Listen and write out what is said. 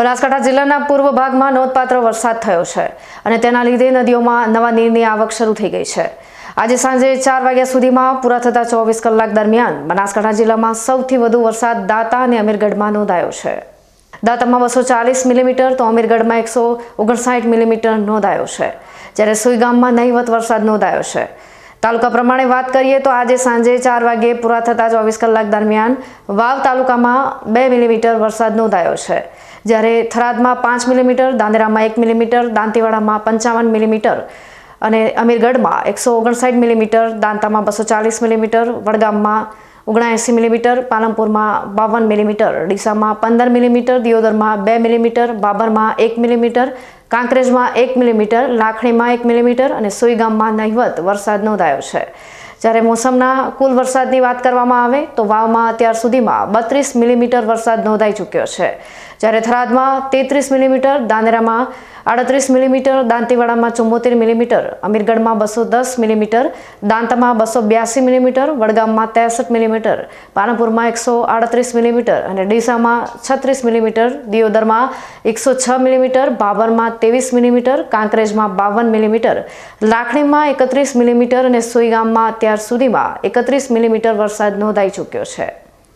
બનાસકાંઠા જિલ્લાના પૂર્વ ભાગમાં નોંધપાત્ર વરસાદ થયો છે અને તેના લીધે નદીઓમાં નવા નીરની આવક શરૂ થઈ ગઈ છે. આજે સાંજે ચાર વાગ્યા સુધીમાં પૂરા થતા ચોવીસ કલાક દરમિયાન બનાસકાંઠા જિલ્લામાં સૌથી વધુ વરસાદ દાતા અને અમીરગઢમાં નોંધાયો છે. દાંતામાં બસો ચાલીસ મિલીમીટર તો અમીરગઢમાં એકસો ઓગણસાઠ મિલીમીટર નોંધાયો છે. જ્યારે સુઈગામમાં નહીવત વરસાદ નોંધાયો છે. તાલુકા પ્રમાણે વાત કરીએ તો આજે સાંજે ચાર વાગ્યે પૂરા થતા ચોવીસ કલાક દરમિયાન વાવ તાલુકામાં બે મિલીમીટર વરસાદ નોંધાયો છે. જ્યારે થરાદમાં પાંચ મિલીમીટર, દાંદેરામાં એક મિલીમીટર, દાંતીવાડામાં પંચાવન મિલીમીટર અને અમીરગઢમાં એકસો ઓગણસાઠ મિલીમીટર, દાંતામાં બસો ચાલીસ મિલીમીટર, વડગામમાં ઓગણએંસી મિલીમીટર, પાલનપુરમાં બાવન મિલીમીટર, ડીસામાં પંદર મિલીમીટર, દિયોદરમાં બે મિલીમીટર, બાબરમાં એક મિલીમીટર, કાંકરેજમાં એક મિલીમીટર, લાખણીમાં એક મિલીમીટર અને સુઈગામમાં નહિવત વરસાદ નોંધાયો છે. જ્યારે મોસમના કુલ વરસાદની વાત કરવામાં આવે, તો વાવમાં અત્યાર સુધીમાં બત્રીસ મિલીમીટર વરસાદ નોંધાઈ ચૂક્યો છે. જ્યારે થરાદમાં તેત્રીસ મિલીમીટર, દાંદરામાં આડત્રીસ મિલીમીટર, દાંતીવાડામાં ચુમ્મોતેર મિલીમીટર, અમીરગઢમાં બસો દસ મિલીમીટર, દાંતામાં બસો બ્યાસી મિલીમીટર, વડગામમાં ત્રેસઠ મિલીમીટર, પાલનપુરમાં એકસો આડત્રીસ મિલીમીટર અને ડીસામાં છત્રીસ મિલીમીટર, દિયોદરમાં એકસો છ મિલીમીટર, બાબરમાં ત્રેવીસ મિલીમીટર, કાંકરેજમાં બાવન મિલીમીટર, લાખણીમાં એકત્રીસ મિલીમીટર અને સુઈગામમાં અત્યાર સુધીમાં એકત્રીસ મિલીમીટર વરસાદ નોંધાઈ ચૂક્યો છે.